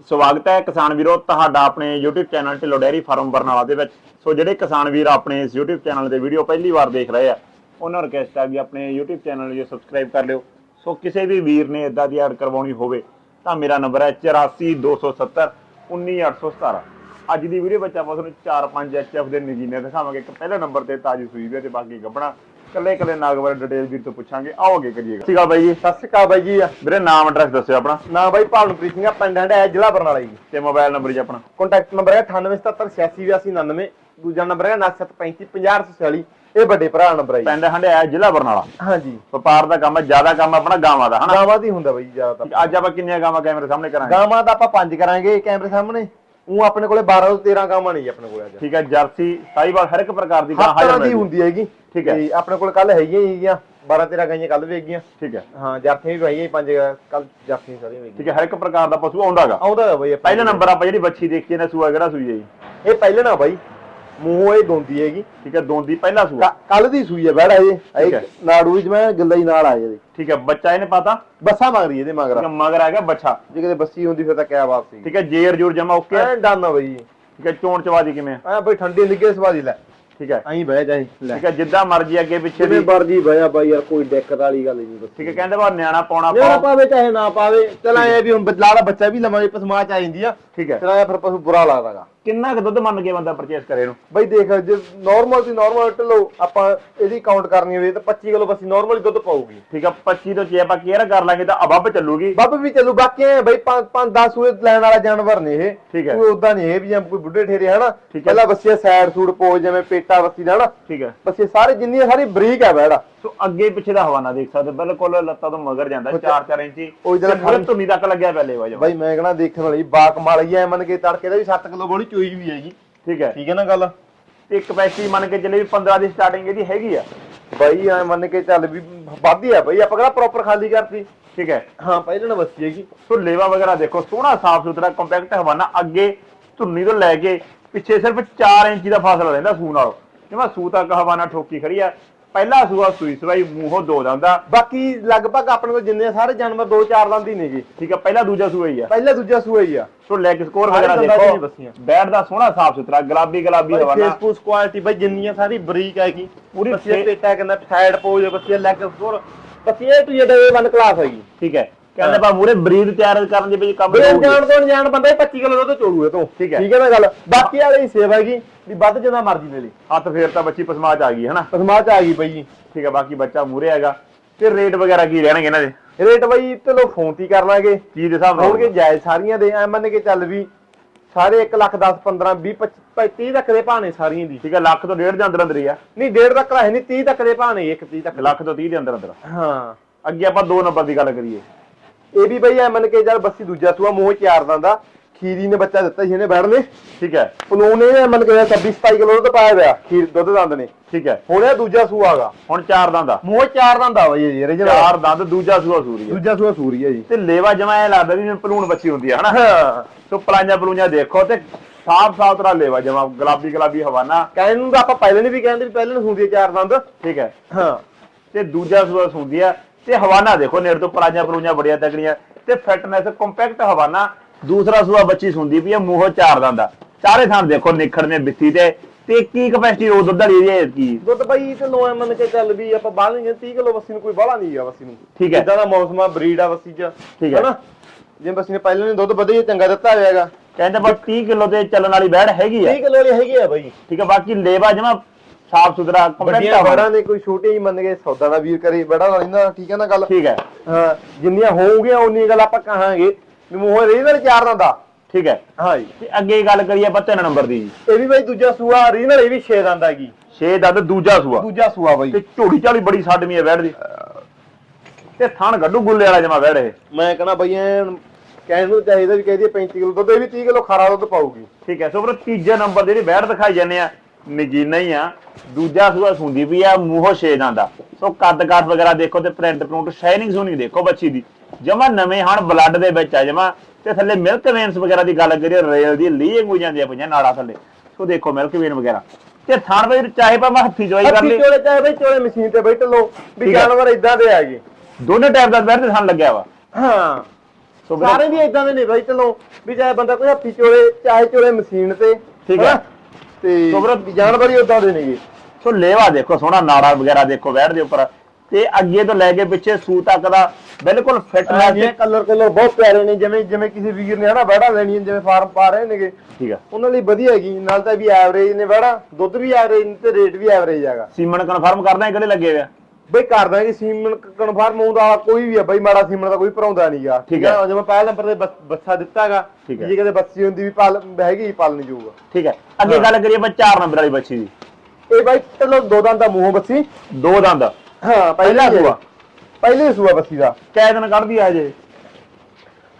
ਸਵਾਗਤ ਹੈ ਕਿਸਾਨ ਵੀਰੋ ਤੁਹਾਡਾ ਆਪਣੇ YouTube channel Dhillon dairy farm Barnala ਦੇ ਵਿੱਚ। ਸੋ ਜਿਹੜੇ ਕਿਸਾਨ ਵੀਰ ਆਪਣੇ ਇਸ YouTube ਚੈਨਲ ਤੇ ਵੀਡੀਓ ਪਹਿਲੀ ਵਾਰ ਦੇਖ ਰਹੇ ਆ, ਉਹਨਾਂ ਨੂੰ ਰਿਕਵੈਸਟ ਆ ਵੀ ਆਪਣੇ YouTube ਚੈਨਲ ਨੂੰ ਸਬਸਕ੍ਰਾਈਬ ਕਰ ਲਿਓ। ਸੋ ਕਿਸੇ ਵੀ ਵੀਰ ਨੇ ਇਦਾਂ ਦੀ ਐਡ ਕਰਵਾਉਣੀ ਹੋਵੇ ਤਾਂ ਮੇਰਾ ਨੰਬਰ ਹੈ 84270 19817 ਅੱਜ ਦੀ ਵੀਡੀਓ ਵਿੱਚ ਆਪਾਂ ਤੁਹਾਨੂੰ 4-5 ਐਚਐਫ ਦੇ ਨਗੀਨੇ ਦਿਖਾਵਾਂਗੇ। ਇੱਕ ਪਹਿਲੇ ਨੰਬਰ ਤੇ ਤਾਜੀ ਸੂਈ ਵੀ ਹੈ ਤੇ ਬਾਕੀ ਗੱਬਣਾ। ਕੱਲੇ ਕੱਲੇ ਨਾਗਵਰ ਡਿਟੇਲ ਵੀਰ ਤੋਂ ਪੁੱਛਾਂਗੇ ਆਓਗੇ ਕਰੀਏਗਾ ਠੀਕ ਆ ਬਾਈ ਜੀ। ਸਤਿ ਸ਼੍ਰੀ ਅਕਾਲ ਬਾਈ ਜੀ। ਵੀਰੇ ਨਾਮ ਐਡਰੈਸ ਦੱਸਿਓ ਆਪਣਾ। ਨਾ ਬਾਈ ਭਾਵਨਪ੍ਰੀਤ ਸਿੰਘ ਆ ਪਿੰਡ ਹੰਡਾ ਜ਼ਿਲ੍ਹਾ ਬਰਨਾਲਾ ਜੀ। ਤੇ ਮੋਬਾਈਲ ਨੰਬਰ ਜੀ ਆਪਣਾ। ਕੰਟੈਕਟ ਨੰਬਰ ਹੈ 9877868299 ਦੂਜਾ ਨੰਬਰ ਹੈ 97355046 ਇਹ ਵੱਡੇ ਭਰਾ ਨੰਬਰ ਹੈ ਜੀ। ਪਿੰਡ ਹੰਡਿਆ ਜ਼ਿਲ੍ਹਾ ਬਰਨਾਲਾ। ਹਾਂਜੀ। ਵਪਾਰ ਦਾ ਕੰਮ ਹੈ ਜ਼ਿਆਦਾ ਕੰਮ ਆਪਣਾ ਗਾਵਾਂ ਦਾ ਹਨਾ? ਗਾਵਾਂ ਦੀ ਹੁੰਦਾ ਬਾਈ ਜ਼ਿਆਦਾਤਰ ਅੱਜ ਆਪਾਂ ਕਿੰਨੀਆਂ ਗਾਵਾਂ ਕੈਮਰੇ ਸਾਹਮਣੇ ਕਰਾਂਗੇ? ਗਾਵਾਂ ਦਾ ਆਪਾਂ ਪੰਜ ਕਰਾਂਗੇ ਕੈਮਰੇ ਸਾਹਮਣੇ। ਉਹ ਆਪਣੇ ਕੋਲੇ 12 ਤੋਂ 13 ਗਾਵਾਂ ਨਹੀਂ ਆਪਣੇ ਕੋਲੇ ਅੱਜ। ਠੀਕ ਹੈ ਜਰਸੀ ਸਾਈਵਾਲ ਹਰ ਇੱਕ ਪ੍ਰਕਾਰ ਦੀ ਗਾਂ ਹਰ ਤਰ੍ਹਾਂ ਦੀ ਹੁੰਦੀ ਹੈਗੀ। ਠੀਕ ਹੈ। ਤੇ ਆਪਣੇ ਕੋਲ ਕੱਲ ਹੈਗੀਆਂ ਹੀ ਹੈਗੀਆਂ 12 13 ਗਾਈਆਂ ਕੱਲ ਵੀ ਹੈਗੀਆਂ। ਠੀਕ ਹੈ। ਹਾਂ ਜਾਰਥੀਆਂ ਵੀ ਹੈਗੀਆਂ ਪੰਜ ਕੱਲ ਜਾਰਥੀਆਂ ਸਾਰੀਆਂ ਹੈਗੀਆਂ ਠੀਕ ਹੈ ਹਰ ਇੱਕ ਪ੍ਰਕਾਰ ਦਾ ਪਸ਼ੂ ਆਉਂਦਾਗਾ ਆਉਂਦਾ ਹੈ ਬਾਈ ਪਹਿਲੇ ਨੰਬਰ ਆਪਾਂ ਜਿਹੜੀ ਬੱਚੀ ਦੇਖੀ ਨੇ ਸੂਆ ਕਿਹੜਾ ਸੂਈ ਹੈ ਜੀ? ਇਹ ਪਹਿਲੇ ਨਾ ਬਾਈ। ਮੂੰਹੋਂ ਇਹ ਦੋਂਦੀ ਹੈਗੀ ਠੀਕ ਹੈ ਦੋਂਦੀ ਪਹਿਲਾ ਸੂਆ। ਕੱਲ ਦੀ ਸੂਈ ਹੈ ਬੈੜਾ ਇਹ। ਠੀਕ ਹੈ। ਨਾੜੂ ਵਿੱਚ ਮੈਂ ਗੱਲਾਂ ਹੀ ਨਾਲ ਆ ਇਹਦੇ। ਠੀਕ ਹੈ ਬੱਚਾ ਇਹਨੇ ਪਤਾ? ਬੱਸਾਂ ਮੰਗ ਰਹੀ ਇਹਦੇ ਠੀਕ ਮਗਰ ਹੈ ਮਗਰ ਆ ਗਿਆ ਬੱਚਾ। ਜੇ ਕਿਤੇ ਬੱਸੀ ਹੁੰਦੀ ਫਿਰ ਤਾਂ ਕਿਆ ਬਾਤ ਸੀ। ਠੀਕ ਹੈ ਜੇਰ ਜੂਰ ਜਮਾ ਓਕੇ ਐ ਡਾਨਾ ਬਈ। ਠੀਕ ਹੈ ਚੋਣ ਚਵਾਦੀ ਕਿਵੇਂ ਆ? ਐ ਬਈ ਠੰਡੀ ਨਿੱਗੇ ਸਵਾਦੀ ਲੈ। ਠੀਕ ਹੈ। ਐਂ ਬਹਿ ਜਾਈ ਲੈ। ਠੀਕ ਹੈ ਜਿੱਦਾਂ ਮਰਜ਼ੀ ਅੱਗੇ ਪਿੱਛੇ ਜਿਵੇਂ ਦੀ ਮਰਜ਼ੀ ਬਹਿਆ ਬਾਈ ਯਾਰ ਕੋਈ ਦਿੱਕਤ ਵਾਲੀ ਗੱਲ ਨਹੀਂ ਠੀਕ ਹੈ ਕਹਿੰਦੇ ਬਾ ਨਿਆਣਾ ਪਾਉਣਾ ਮੇਰਾ ਪਾਓ ਪਾਵੇ ਚਾਹੇ ਨਾ ਪਾਵੇ। ਚਲ ਐ ਵੀ ਹੁਣ ਲਾਲਾ ਬੱਚਾ ਵੀ ਲਵਾਂਗੇ ਪਸਮਾ ਚ ਆ ਜਾਂਦੀ ਆ। ਠੀਕ ਹੈ। ਚਲ ਐ ਫਿਰ ਪਸ਼ੂ ਬੁਰਾ ਲੱਗਦਾਗਾ ਕਿੰਨਾ ਕੁ ਦੁੱਧ ਮੰਨ ਕੇ ਬੰਦਾ ਪਰਚੇਸ ਕਰੇ ਇਹਨੂੰ? ਬਈ ਦੇਖ ਜੇ ਨਾਰਮਲ ਦੀ ਨਾਰਮਲ ਢਲੋ ਆਪਾਂ ਇਹਦੀ ਕਾਊਂਟ ਕਰਨੀ ਹੋਵੇ ਤਾਂ 25 ਕਿਲੋ ਬੱਸੀ ਨਾਰਮਲ ਦੁੱਧ ਪਾਊਗੀ। ਠੀਕ ਹੈ 25 ਤੋਂ ਜੇ ਆਪਾਂ ਕੇਅਰ ਕਰ ਲਾਂਗੇ ਤਾਂ ਅਬੱਬ ਚੱਲੂਗੀ। ਬੱਬ ਵੀ ਚੱਲੂ ਬਾਕੀ ਐ ਬਈ 5 5 10 ਸੂਏ ਲੈਣ ਵਾਲਾ ਜਾਨਵਰ ਨੇ ਇਹ। ਠੀਕ ਹੈ। ਕੋਈ ਉਦਾਂ ਨਹੀਂ ਇਹ ਵੀ ਜਾਂ ਕੋਈ ਬੁੱਢੇ ਠੇਰੇ ਹਨਾ। ਪਹਿਲਾਂ ਬੱਸੀਆਂ ਸਾਈਡ ਸੂਡ ਪੋ ਜਿਵੇਂ ਪੇਟਾ ਬੱਸੀ ਦਾ ਹਨਾ। ਠੀਕ ਹੈ ਬੱਸੇ ਸਾਰੇ ਜਿੰਨੀ ਸਾਰੀ ਬਰੀਕ ਆ ਬੈੜਾ ਸੋ ਅੱਗੇ ਪਿੱਛੇ ਦਾ ਹਵਾਨਾ ਦੇਖ ਸਕਦੇ ਹੋ, ਬਿਲਕੁਲ ਲੱਤਾਂ ਤੋਂ ਮਗਰ ਜਾਂਦਾ 4-4 ਇੰਚੀ। ਉਹ ਜਿਹੜਾ ਪੂਰੇ ਧੁੰਨੀ ਤੱਕ ਲੱਗਿਆ ਪਹਿਲੇ ਵਜੋ ਬਾਈ ਮੈਂ ਕਹਣਾ ਦੇਖਣ ਵਾਲੀ ਬਾਕ ਮਾਲੀ ਐ ਮੰਨ ਕੇ ਤੜਕੇ ਦਾ ਵੀ 7 ਕਿਲੋ ਗੋਲੀ ਚੋਈ ਵੀ ਹੈਗੀ। ਠੀਕ ਹੈ। ਠੀਕ ਹੈ ਨਾ ਗੱਲ? ਤੇ ਕਪੈਸਿਟੀ ਮੰਨ ਕੇ ਚੱਲੇ ਵੀ 15 ਦੀ ਸਟਾਰਟਿੰਗ ਇਹਦੀ ਹੈਗੀ ਆ। ਬਾਈ ਐ ਮੰਨ ਕੇ ਚੱਲ ਵੀ ਵਾਧੀ ਆ ਬਾਈ ਆਪਾਂ ਕਿਹੜਾ ਪ੍ਰੋਪਰ ਖਾਲੀ ਕਰਤੀ? ਠੀਕ ਹੈ। ਹਾਂ ਪਹਿਲਾਂ ਨਾ ਬੱਸੀ ਹੈਗੀ। ਸੋ ਲੇਵਾ ਵਗੈਰਾ ਦੇਖੋ ਸੋਹਣਾ ਸਾਫ਼ ਸੁਥਰਾ ਕੰਪੈਕਟ ਹਵਾਨਾ ਅੱਗੇ ਧੁੰਨੀ ਤੋਂ ਲੈ ਕੇ ਪਿੱਛੇ ਸਿਰਫ 4 ਇੰਚੀ ਦਾ ਫਾਸਲਾ ਰਹਿੰਦਾ ਸੂ ਨਾਲ। ਜਿਵੇਂ ਸੂ ਤੱਕ ਹਵਾਨਾ ਠੋਕੀ ਖੜੀ ਆ ਪਹਿਲਾ ਸੂਆ ਸੂਈ ਸਵਾਈ ਮੂੰਹੋਂ ਦੋ ਦੰਦਾ ਬਾਕੀ ਲਗਭਗ ਆਪਣੇ ਕੋਲ ਜਿੰਨੇ ਸਾਰੇ ਜਾਨਵਰ ਦੋ ਚਾਰ ਦੰਦ ਹੀ ਨੇਗੇ ਠੀਕ ਹੈ ਪਹਿਲਾ ਦੂਜਾ ਸੂਆ ਹੀ ਆ। ਪਹਿਲਾ ਦੂਜਾ ਸੂਆ ਹੀ ਆ। ਸੋ ਲੈਗ ਸਕੋਰ ਵਗੈਰਾ ਦੇਖੋ। ਬੈਟ ਦਾ ਸੋਹਣਾ ਸਾਫ਼ ਸੁਥਰਾ ਗੁਲਾਬੀ ਗੁਲਾਬੀ ਹਵਾਨਾ ਫੇਸਬੁੱਕ ਕੁਆਲਿਟੀ ਬਾਈ ਜਿੰਨੀਆਂ ਸਾਰੀ ਬਰੀਕ ਹੈਗੀ ਪੂਰੀ ਫੇ- ਪੇਟਾ ਕਹਿੰਦਾ ਸਾਈਡ ਪੋਜ ਬੱਸੀ ਲੈਗ ਸਕੋਰ ਇਹ ਟੂ ਜਦ ਵਨ ਕਲਾਸ ਹੈਗੀ ਠੀਕ ਹੈ। ਕਹਿੰਦੇ ਬਾ ਮੂਰੇ ਬਰੀਡ ਤਿਆਰ ਕਰਨ ਦੇ ਵਿੱਚ ਕੰਮ ਕਰੂਗੀ। ਜਾਣ ਤੋਂ ਜਾਣ ਬੰਦਾ ਇਹ 25 ਕਿਲੋ ਦੁੱਧ ਚੋਲੂ ਇਹ ਤੋਂ। ਠੀਕ ਹੈ। ਠੀਕ ਹੈ ਨਾ ਗੱਲ? ਬਾਕੀ ਵਾਲੇ ਹੀ ਸੇਵ ਹੈਗੀ ਵੀ ਵੱਧ ਜਿੰਨਾ ਮਰਜ਼ੀ ਲੈ ਲਈ। ਹੱਥ ਫੇਰ ਤਾਂ ਬੱਚੀ ਪਸਮਾ ਚ ਆ ਗਈ ਹੈ ਨਾ ਪਸਮਾ ਚ ਆ ਗਈ ਬਈ ਠੀਕ ਹੈ ਬਾਕੀ ਬੱਚਾ ਮੂਰੇ ਹੈਗਾ। ਤੇ ਰੇਟ ਵਗੈਰਾ ਕੀ ਰਹਿਣਗੇ ਇਹਨਾਂ ਦੇ? ਰੇਟ ਬਈ ਚਲੋ ਫੋਨ ਤੇ ਕਰ ਲਾਂਗੇ। ਕੀ ਦੇ ਹਿਸਾਬ ਨਾਲ ਹੋਣਗੇ ਜਾਇਜ਼ ਸਾਰੀਆਂ ਦੇ ਐ ਮੰਨ ਕੇ ਚੱਲ ਵੀ ਸਾਰੇ 1 ਲੱਖ 10 15 20 25 30 ਤੱਕ ਦੇ ਭਾਣੇ ਸਾਰੀਆਂ ਦੀ। ਠੀਕ ਹੈ ਲੱਖ ਤੋਂ ਡੇਢ ਦੇ ਅੰਦਰ ਅੰਦਰ ਹੀ ਆ। ਨਹੀਂ ਡੇਢ ਤੱਕ ਹੈ ਨਹੀਂ 30 ਤੱਕ ਦੇ ਭਾਣੇ 1 30 ਤੱਕ ਲੱਖ ਤੋਂ 30 ਦੇ ਅੰਦਰ ਅੰਦਰ। ਹਾਂ। ਅੱਗੇ ਆਪਾਂ ਦੋ ਨੰਬਰ ਦੀ ਗੱਲ ਕਰੀਏ। ਇਹ ਵੀ ਬਈ ਐ ਮੰਨ ਕੇ ਚੱਲ ਬੱਸੀ ਦੂਜਾ ਸੂਆ ਮੋਹ ਚਾਰ ਦੰਦਾ। ਖੀਰੀ ਨੇ ਬੱਚਾ ਦਿੱਤਾ ਸੀ ਇਹਨੇ ਬੈਠ ਨੇ ਠੀਕ ਹੈ। ਪਲੂਨ ਨੇ ਐ ਮੰਨ ਕੇ 26 27 ਕਿਲੋ ਦੁੱਧ ਪਾਇਆ ਹੋਇਆ ਖੀਰ ਦੁੱਧ ਦੰਦ ਨੇ ਠੀਕ ਹੈ। ਹੁਣ ਇਹ ਦੂਜਾ ਸੂਆ ਹੈਗਾ ਹੁਣ ਚਾਰ ਦੰਦ ਆ। ਮੋਹ ਚਾਰ ਦੰਦਾ ਬਈ ਇਹ original ਚਾਰ ਦੰਦ ਦੂਜਾ ਸੂਆ ਸੂਰੀ ਹੈ ਦੂਜਾ ਸੂਆ ਸੂਰੀ ਹੈ ਜੀ। ਤੇ ਲੇਵਾ ਜਮਾ ਇਹ ਲੱਗਦਾ ਵੀ ਪਲੂਣ ਬੱਚੀ ਹੁੰਦੀ ਹੈ ਹਨਾ? ਸੋ ਪਲਾਈਆਂ ਪਲੂਈਆਂ ਦੇਖੋ ਤੇ ਸਾਫ਼ ਸਾਫ਼ ਤਰ੍ਹਾਂ ਲੇਵਾ ਜਮਾ ਗੁਲਾਬੀ ਗੁਲਾਬੀ ਹਵਾਨਾ। ਕਹਿੰਦੇ ਨੂੰ ਤਾਂ ਆਪਾਂ ਪਹਿਲੇ ਨੇ ਵੀ ਕਹਿੰਦੇ ਵੀ ਪਹਿਲੇ ਨੂੰ ਹੁੰਦੀ ਚਾਰ ਦੰਦ। ਠੀਕ ਹੈ। ਹਾਂ। ਤੇ ਦੂਜਾ ਸੂਆ ਹੁੰਦੀ ਆ ਤੇ ਹਵਾਨਾ ਦੇਖੋ ਨੇੜ ਤੋਂ ਪਲਾਈਆਂ ਪਲੂਈਆਂ ਬੜੀਆਂ ਤਕੜੀਆਂ ਤੇ ਫਿਟਨੈਸ ਕੰਪੈਕਟ ਹਵਾਨਾ ਦੂਸਰਾ ਸੂਆ ਬੱਚੀ ਸੁੰਦੀ ਵੀ ਆ ਮੂੰਹੋਂ ਚਾਰ ਦੰਦਾ ਚਾਰੇ ਥਾਂ ਦੇਖੋ ਨਿਖੜਵੇਂ ਬਿੱਤੀ ਤੇ ਤੇ ਕੀ ਕਪੈਸਿਟੀ ਉਹ ਦੁੱਧ ਵਾਲੀ ਹੈ ਕੀ? ਦੁੱਧ ਬਈ ਤੇ ਲੋਏ ਮੰਨ ਕੇ ਚੱਲ ਵੀ ਆਪਾਂ ਬਾਹਰ ਨਹੀਂ 30 ਕਿਲੋ ਬੱਸੀ ਨੂੰ ਕੋਈ ਬਾਹਲਾ ਨਹੀਂ ਆ ਬੱਸੀ ਨੂੰ। ਠੀਕ ਹੈ। ਜਿੱਦਾਂ ਦਾ ਮੌਸਮ ਆ ਬਰੀਡ ਆ ਬੱਸੀ ਚ। ਠੀਕ ਹੈ। ਹਨਾ? ਜੇ ਬੱਸੀ ਨੇ ਪਹਿਲੇ ਨੇ ਦੁੱਧ ਵਧੀਆ ਚੰਗਾ ਦਿੱਤਾ ਹੋਇਆਗਾ ਕਹਿੰਦੇ ਬਸ 30 ਕਿਲੋ ਤੇ ਚੱਲਣ ਵਾਲੀ ਬੈੜ ਹੈਗੀ ਆ। 30 ਕਿਲੋ ਵਾਲੀ ਹੈਗੀ ਆ ਬਈ। ਠੀਕ ਹੈ ਬਾਕੀ ਲੇਵਾ ਜਮਾ ਸਾਫ਼ ਸੁਥਰਾ ਵੱਡੀਆਂ ਬੜਾਂ ਦੇ ਕੋਈ ਛੋਟੇ ਹੀ ਮੰਨ ਕੇ ਸੌਦਾ ਦਾ ਵੀਰ ਕਰੇ ਬੜਾ ਨਾਲ ਇਹਨਾਂ ਠੀਕ ਹੈ ਨਾ ਗੱਲ? ਠੀਕ ਹੈ। ਹਾਂ ਜਿੰਨੀਆਂ ਹੋਊਗੀਆਂ ਉਨੀ ਗੱਲ ਆਪਾਂ ਕਹਾਂਗੇ। ਵੀ ਮੂੰਹ ਰੀਨਲ ਚਾਰ ਦੰਦਾ ਠੀਕ ਹੈ। ਹਾਂ ਜੀ। ਤੇ ਅੱਗੇ ਗੱਲ ਕਰੀਏ ਆਪਾਂ ਤਿੰਨ ਨੰਬਰ ਦੀ ਜੀ। ਇਹ ਵੀ ਬਈ ਦੂਜਾ ਸੂਆ ਰੀਨਲ ਇਹ ਵੀ 6 ਦੰਦਾ ਹੈਗੀ। 6 ਦੰਦ ਦੂਜਾ ਸੂਆ। ਦੂਜਾ ਸੂਆ ਬਈ। ਤੇ ਝੋੜੀ ਝਾਲੀ ਬੜੀ ਸਾਡਮੀ ਹੈ ਬੈੜ ਦੀ। ਤੇ ਥਣ ਗੱਡੂ ਗੁੱਲੇ ਵਾਲਾ ਜਮਾ ਇਹ। ਮੈਂ ਕਹਣਾ ਬਈ ਐਨ ਕਹਿਣ ਨੂੰ ਚਾਹੀਦਾ ਵੀ ਕਹਦੀ 35 ਕਿਲੋ ਦੁੱਧ ਇਹ ਵੀ 30 ਕਿਲੋ ਖਾਰਾ ਦੁੱਧ ਪਾਊਗੀ। ਠੀਕ ਹੈ ਸੋ ਫਿਰ ਤੀਜੇ ਨੰਬਰ ਜਿਹੜੀ ਬੈੜ ਦਿਖਾਈ ਜਾਂਦੇ ਆ ਨਗੀਨਾ ਹੀ ਆ। ਦੂਜਾ ਸੂਆ ਸੁੰਦੀ ਵੀ ਆ ਮੂੰਹੋਂ ਛੇ ਦਾ। ਸੋ ਕੱਦ ਕੱਦ ਵਗੈਰਾ ਦੇਖੋ ਤੇ ਪ੍ਰਿੰਟ ਪ੍ਰਿੰਟ ਸ਼ਾਈਨਿੰਗ ਸੋਨੀ ਦੇਖੋ ਬੱਚੀ ਦੀ। ਜਮਾ ਨਵੇਂ ਹਣ ਬਲੱਡ ਦੇ ਵਿੱਚ ਆ ਜਮਾ ਤੇ ਥੱਲੇ ਮਿਲਕ ਵੇਨਸ ਵਗੈਰਾ ਦੀ ਗੱਲ ਕਰੀਏ ਰੇਲ ਦੀ ਲੀਇੰਗ ਹੋ ਜਾਂਦੀ ਆ ਪਈਆਂ ਨਾੜਾ ਥੱਲੇ। ਸੋ ਦੇਖੋ ਮਿਲਕ ਵੇਨ ਵਗੈਰਾ। ਤੇ ਥਣ ਵਿੱਚ ਚਾਹੇ ਪਾ ਮੈਂ ਹੱਥੀ ਜਵਾਈ ਕਰ ਲਈ ਚੋਲੇ ਚਾਹੇ ਬਈ ਚੋਲੇ ਮਸ਼ੀਨ ਤੇ ਬੈਠ ਲੋ ਵੀ। ਜਾਨਵਰ ਇਦਾਂ ਦੇ ਹੈਗੇ ਦੋਨੇ ਟਾਈਪ ਦਾ ਬੈੜ ਤੇ ਥਣ ਲੱਗਿਆ ਵਾ। ਹਾਂ। ਸੋ ਸਾਰੇ ਵੀ ਇਦਾਂ ਦੇ ਨੇ ਬਾਈ ਚਲੋ ਵੀ ਚਾਹੇ ਬੰਦਾ ਕੋਈ ਹੱਥੀ ਚੋਲੇ ਚਾਹੇ ਚੋਲੇ ਮਸ਼ੀਨ ਤੇ ਠੀਕ ਹੈ। ਹਨਾ? ਤੇ ਸੋ ਵੀਰੇ- ਜਾਨਵਰ ਹੀ ਉਦਾਂ ਦੇ ਨੇਗੇ। ਸੋ ਲੇਵਾ ਦੇਖੋ ਸੋਹਣਾ ਨਾੜਾ ਵਗੈਰਾ ਦੇਖੋ ਵੈੜ ਦੇ ਉੱਪਰ। ਤੇ ਅੱਗੇ ਤੋਂ ਲੈ ਕੇ ਪਿੱਛੇ ਸੂ ਤੱਕ ਦਾ ਬਿਲਕੁਲ ਫਿਟਨੈਸ ਇਹ ਕਲਰ ਕਲਰ ਬਹੁਤ ਪਿਆਰੇ ਨੇ ਜਿਵੇਂ ਜਿਵੇਂ ਕਿਸੇ ਵੀਰ ਨੇ ਹਨਾ ਵੜਾ ਲੈਣੀ ਜਿਵੇਂ ਫਾਰਮ ਪਾ ਰਹੇ ਨੇਗੇ। ਠੀਕ ਹੈ ਉਹਨਾਂ ਲਈ ਵਧੀਆ ਹੈਗੀ ਨਾਲ ਤਾਂ ਵੀ ਐਵਰੇਜ ਨੇ ਵੜਾ। ਦੁੱਧ ਵੀ ਐਵਰੇਜ ਤੇ ਰੇਟ ਵੀ ਐਵਰੇਜ ਹੈਗਾ। ਸੀਮਨ ਕਨਫਰਮ ਕਰਨਾ ਹੈ ਕਿਹੜੇ ਲੱਗੇ ਹੋਇਆ ਬਈ ਕਰ ਦਾਂਗੇ ਸੀਮਨ ਕਨਫਰਮ ਹੁੰਦਾ ਵਾਲਾ ਕੋਈ ਵੀ ਆ ਬਈ ਮਾੜਾ ਸੀਮਨ ਦਾ ਕੋਈ ਭਰਾਉਂਦਾ ਨਹੀਂਗਾ ਠੀਕ ਹੈ। ਜਿਵੇਂ ਪਹਿਲੇ ਨੰਬਰ ਤੇ ਬੱਸ- ਬੱਸਾ ਦਿੱਤਾਗਾ। ਜੇ ਕਦੇ ਬੱਸੀ ਹੁੰਦੀ ਵੀ ਪਾਲ ਹੈਗੀ ਪਾਲਣ ਜੂਗਾ ਠੀਕ ਹੈ। ਅੱਗੇ ਗੱਲ ਕਰੀਏ ਆਪਾਂ 4 ਨੰਬਰ ਵਾਲੀ ਬੱਚੀ ਦੀ। ਇਹ ਬਾਈ ਚਲੋ ਦੋ ਦੰਦ ਦਾ ਮੂੰਹ ਬੱਸੀ। ਦੋ ਦੰਦ। ਹਾਂ ਪਹਿਲਾ ਸੂਆ। ਪਹਿਲੇ ਸੂਆ ਬੱਸੀ ਦਾ। ਕੈ ਦਿਨ ਕੱਢਦੀ ਆ ਹਜੇ।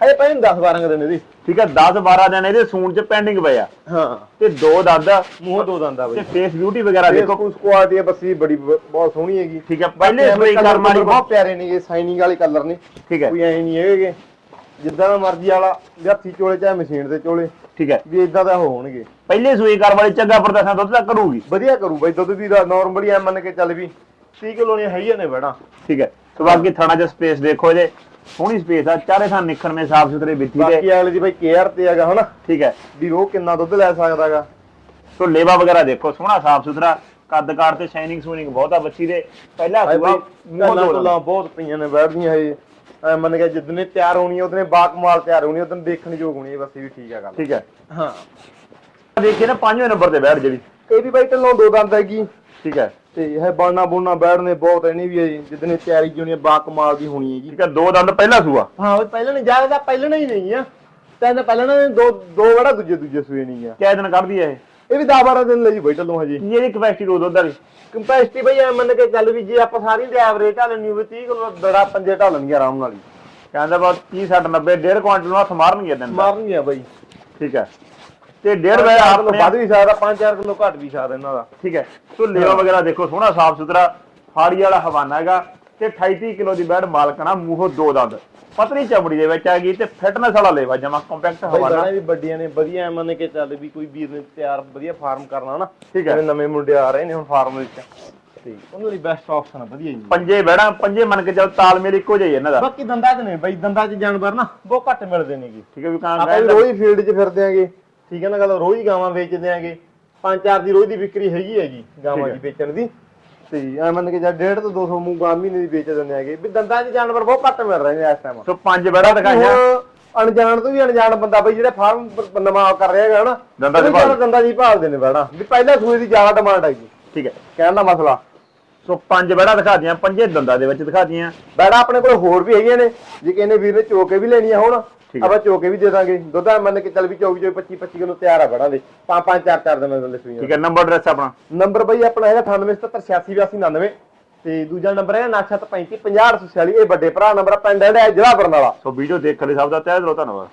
ਹਜੇ ਪਹਿਲੇ 10 12 ਦਿਨ ਇਹਦੀ। ਠੀਕ ਹੈ 10 12 ਦਿਨ ਇਹਦੇ ਸੂਣ ਚ ਪੈਂਡਿੰਗ ਪਏ ਆ। ਹਾਂ। ਤੇ ਦੋ ਦੰਦ ਮੂੰਹ ਦੋ ਦੰਦ ਦਾ ਤੇ ਬਈ ਫੇਸ ਬਿਊਟੀ ਵਗੈਰਾ ਦੇਖੋ। ਦੇਖੋ ਕੁਆਲਿਟੀ ਬੱਸੀ ਬੜੀ ਬ- ਬਹੁਤ ਸੋਹਣੀ ਹੈਗੀ। ਠੀਕ ਹੈ ਪਹਿਲੇ colour ਕਰਮ ਵਾਲੀ ਬਹੁਤ ਪਿਆਰੇ ਨੇ ਇਹ ਸਾਈਨਿੰਗ ਵਾਲੇ ਕਲਰ ਨੇ। ਠੀਕ ਹੈ। ਕੋਈ ਐ ਨਹੀਂ ਹੈਗੇ। ਜਿੱਦਾਂ ਦਾ ਮਰਜ਼ੀ ਵਾਲਾ ਵੀ ਹੱਥੀ ਚੋਲੇ ਚਾਹੇ ਮਸ਼ੀਨ ਤੇ ਚੋਲੇ। ਠੀਕ ਹੈ। ਵੀ ਇਦਾਂ ਦਾ ਹੋਣਗੇ। ਪਹਿਲੇ ਸੂਈ ਕਰਮ ਵਾਲੀ ਚੰਗਾ ਪ੍ਰਦਰਸ਼ਨ ਦੁੱਧ ਤੱਕ ਕਰੂਗੀ। ਵਧੀਆ ਕਰੂ ਬਾਈ ਦੁੱਧ ਦੀ ਨਾਰਮਲੀ ਐ ਮੰਨ ਕੇ ਚੱਲ ਵੀ। 30 ਕਿਲੋ ਨੇ ਹੈਗੀਆਂ ਨੇ ਬੜਾ। ਠੀਕ ਹੈ। ਸੋ ਬਾਕੀ ਥਾਣਾ ਚ ਸਪੇਸ ਦੇਖੋ ਇਹਦੇ। ਸੋਹਣੀ ਸਪੇਸ ਆ ਚਾਰੇ ਥਾਂ ਨਿਖਰਵੇਂ ਸਾਫ਼ ਸੁਥਰੇ ਬਿੱਠੀ ਬਾਕੀ ਦੇ ਅਗਲੇ ਦੀ ਬਾਈ ਕੇਅਰ ਤੇ ਹੈਗਾ ਹਨਾ? ਠੀਕ ਹੈ। ਵੀ ਉਹ ਕਿੰਨਾ ਦੁੱਧ ਲੈ ਸਕਦਾਗਾ ਸੋ ਲੇਵਾ ਵਗੈਰਾ ਦੇਖੋ ਸੋਹਣਾ ਸਾਫ਼ ਸੁਥਰਾ ਕੱਦ ਕਾਠ ਤੇ ਸ਼ਾਈਨਿੰਗ ਸੂਨਿੰਗ ਬਹੁਤ ਬੱਚੀ ਦੇ। ਪਹਿਲਾ ਸੂਆ ਬਾਈ ਮੂੰਹ ਗੱਲਾਂ ਬਹੁਤ ਪਈਆਂ ਨੇ ਬੈਠਦੀਆਂ ਹਜੇ ਐ ਮੰਨ ਕੇ ਜਿੱਦਨੇ ਤਿਆਰ ਹੋਣੀ ਆ ਉਹਦਨੇ ਬਾਕਮਾਲ ਤਿਆਰ ਹੋਣੀ ਉਹਦਨ ਦੇਖਣ ਯੋਗ ਹੋਣੀ ਬਸ ਇਹ ਵੀ ਠੀਕ ਆ ਗੱਲ। ਠੀਕ ਹੈ। ਹਾਂ। ਦੇਖੀਏ ਨਾ ਪੰਜਵੇਂ ਨੰਬਰ ਤੇ ਬੈਠ ਜਿਹੜੀ ਇਹ ਵੀ ਬਾਈ ਢੱਲੋਂ ਦੋ ਦੰਦ ਹੈਗੀ। ਠੀਕ ਹੈ। ਤੇ ਇਹ ਬਾਣਾ ਬੁਣਾ ਬੈਠਨੇ ਬਹੁਤ ਐਨੀ ਵੀ ਹੈ ਜੀ ਜਿੱਦਨੇ ਤਿਆਰੀ ਹੋਣੀ ਆ ਬਾਕਮਾਲ ਦੀ ਹੋਣੀ ਹੈ ਜੀ। ਠੀਕ ਹੈ ਦੋ ਦੰਦ ਪਹਿਲਾ ਸੂਆ? ਹਾਂ ਉਹ ਪਹਿਲਾਂ ਨਹੀਂ ਜ਼ਿਆਦਾ ਪਹਿਲਾਂ ਨਹੀਂ ਨਹੀਂ ਆ। ਤਿੰਨ ਪਹਿਲਾਂ ਨੇ ਦੋ ਦੋ ਵੜਾ ਦੂਜੇ ਦੂਜੇ ਸੂਏ ਨਹੀਂ ਆ। ਕਿਹ ਦਿਨ ਕੱਢਦੀ ਹੈ ਇਹ? ਇਹ ਵੀ 10 12 ਦਿਨ ਲਈ ਢੱਲੋਂ ਹਜੇ। ਕੀ ਇਹਦੀ ਕਪੈਸਿਟੀ ਦੋ ਦੁੱਧ ਵਾਲੀ? ਕੰਪੈਸਿਟੀ ਬਈ ਐ ਮੰਨ ਕੇ ਚੱਲ ਵੀ ਜੇ ਆਪਾਂ ਸਾਰੀ ਦੇ ਐਵਰੇਜ ਢਾਲਣੀ ਹੋਵੇ 30 ਕਿਲੋ ਬੜਾ ਪੰਜੇ ਢਾਲਣਗੇ ਆਰਾਮ ਨਾਲ ਹੀ। ਕਹਿੰਦਾ ਬਾ 30 60 90 1.5 ਕੁਆਂਟਲ ਨੂੰ ਹੱਥ ਮਾਰਨਗੇ ਦਿਨ ਮਾਰਨਗੇ ਬਾਈ। ਠੀਕ ਹੈ। ਤੇ 1.5 ਵੇ ਕਿਲੋ ਆਪਣੇ ਵੱਧ ਵੀ ਸਕਦਾ 5-4 ਕਿਲੋ ਘੱਟ ਵੀ ਸਕਦਾ ਇਹਨਾਂ ਦਾ। ਠੀਕ ਹੈ। ਸੋ ਲੇਵਾ ਵਗੈਰਾ ਦੇਖੋ ਸੋਹਣਾ ਸਾਫ਼ ਸੁਥਰਾ ਫਾੜੀ ਵਾਲਾ ਹਵਾਨਾ ਹੈਗਾ ਤੇ 28 ਕਿਲੋ ਦੀ ਬੈਡ ਮਾਲਕਣਾ ਮੂੰਹੋਂ ਦੋ ਦੰਦ। ਪਤਲੀ ਚਮੜੀ ਦੇ ਵਿੱਚ ਆ ਗਈ ਤੇ ਫਿਟਨੈਸ ਵਾਲਾ ਲੇਵਾ ਜਮਾ ਕੰਪੈਕਟ ਬਈ ਹਵਾਨਾ। ਗਾਣਾ ਵੀ ਵੱਡੀਆਂ ਨੇ ਵਧੀਆ ਐ ਮੰਨ ਕੇ ਚੱਲ ਵੀ ਕੋਈ ਵੀਰ ਨੇ ਤਿਆਰ ਵਧੀਆ ਫਾਰਮ ਕਰਨਾ ਨਾ ਠੀਕ ਹੈ। ਨਵੇਂ ਮੁੰਡੇ ਆ ਰਹੇ ਨੇ ਹੁਣ ਫਾਰਮ ਵਿੱਚ। ਤੇ ਉਹਨਾਂ ਲਈ ਬੈਸਟ ਆਪਸ਼ਨ ਆ ਵਧੀਆ ਜੀ। ਪੰਜੇ ਬੈੜਾਂ ਪੰਜੇ ਮੰਨ ਕੇ ਚੱਲ ਤਾਲਮੇਲ ਇੱਕੋ ਜਿਹਾ ਹੀ ਇਹਨਾਂ ਦਾ। ਬਾਕੀ ਦੰਦਾਂ 'ਚ ਨੇ ਬਈ ਦੰਦਾਂ 'ਚ ਜਾਨਵਰ ਨਾ ਬਹੁਤ ਘੱਟ ਮਿਲਦੇ ਨੇਗੇ। ਠੀਕ ਹੈ ਵੀ ਕਾਂ ਆਪਾਂ ਰੋਜ਼ ਫੀਲਡ 'ਚ ਫਿਰਦੇ ਆਂਗੇ। ਠੀਕ ਹੈ ਨਾ ਗੱਲ ਰੋਜ਼ ਹੀ ਗਾਵਾਂ ਵੇਚਦੇ ਆਂਗੇ ਪੰਜ ਚਾਰ ਦੀ ਰੋਜ਼ ਦੀ ਵਿਕਰੀ ਹੈਗੀ ਹੈਗੀ ਗਾਵਾਂ ਠੀਕ ਦੀ ਵੇਚਣ ਦੀ। ਤੇ ਐ ਮੰਨ ਕੇ ਜਾਂ 1.5 ਤੋਂ 200 ਮੂੰਹ ਗਾਂ ਮਹੀਨੇ ਦੀ ਵੇਚ ਦਿੰਦੇ ਆਂਗੇ ਵੀ ਦੰਦਾਂ 'ਚ ਜਾਨਵਰ ਬਹੁਤ ਘੱਟ ਮਿਲ ਰਹੇ ਨੇ ਇਸ ਟਾਈਮ ਸੋ ਪੰਜ ਬੈੜਾਂ ਦਿਖਾਈਆਂ। ਅਣਜਾਣ ਤੋਂ ਵੀ ਅਣਜਾਣ ਬੰਦਾ ਬਈ ਜਿਹੜਾ ਫਾਰਮ ਨਵਾਂ ਕਰ ਰਿਹਾ ਹੈਗਾ ਹਨਾ ਦੰਦਾਂ ਦੀ ਭਾਲ। ਦੰਦਾਂ ਦੀ ਭਾਲਦੇ ਨੇ ਬੜਾ ਵੀ ਪਹਿਲਾਂ ਸੂਏ ਦੀ ਜ਼ਿਆਦਾ ਡਿਮਾਂਡ ਹੈਗੀ ਠੀਕ ਹੈ। ਕਹਿਣ ਦਾ ਮਸਲਾ। ਸੋ ਪੰਜ ਬੈੜਾਂ ਦਿਖਾਤੀਆਂ ਪੰਜੇ ਦੰਦਾਂ ਦੇ ਵਿੱਚ ਦਿਖਾਤੀਆਂ ਬੈੜਾ ਆਪਣੇ ਕੋਲ ਹੋਰ ਵੀ ਹੈਗੀਆਂ ਨੇ। ਜੇ ਕਿਸੇ ਵੀਰ ਨੇ ਚੋਕੇ ਵੀ ਲੈਣੀਆਂ ਹੁਣ ਆਪਾਂ ਚੋਕੇ ਵੀ ਦੇ ਦਾਂਗੇ। ਦੁੱਧ ਮੰਨ ਕੇ ਚੱਲ ਵੀ 24 25 25 ਕਿਲੋ ਤਿਆਰ ਆ ਬੜਾ ਦੇ। ਪੰਜ ਪੰਜ ਚਾਰ ਚਾਰ ਦਿਨਾਂ ਦੇ ਸੂਈਆਂ। ਠੀਕ ਹੈ ਨੰਬਰ ਐਡਰੈਸ ਆਪਣਾ? ਨੰਬਰ ਬਈ ਆਪਣਾ ਹੈਗਾ 9877868299 ਤੇ ਦੂਜਾ ਨੰਬਰ ਹੈ 9735 50 846 ਇਹ ਵੱਡੇ ਭਰਾ ਨੰਬਰ ਪਿੰਡ ਹੈ ਜ਼ਿਲ੍ਹਾ ਬਰਨਾਲਾ। ਸੋ ਵੀਡੀਓ ਦੇਖਣ ਲਈ ਸਭ ਦਾ ਤਹਿ ਦਿਲੋਂ ਧੰਨਵਾਦ।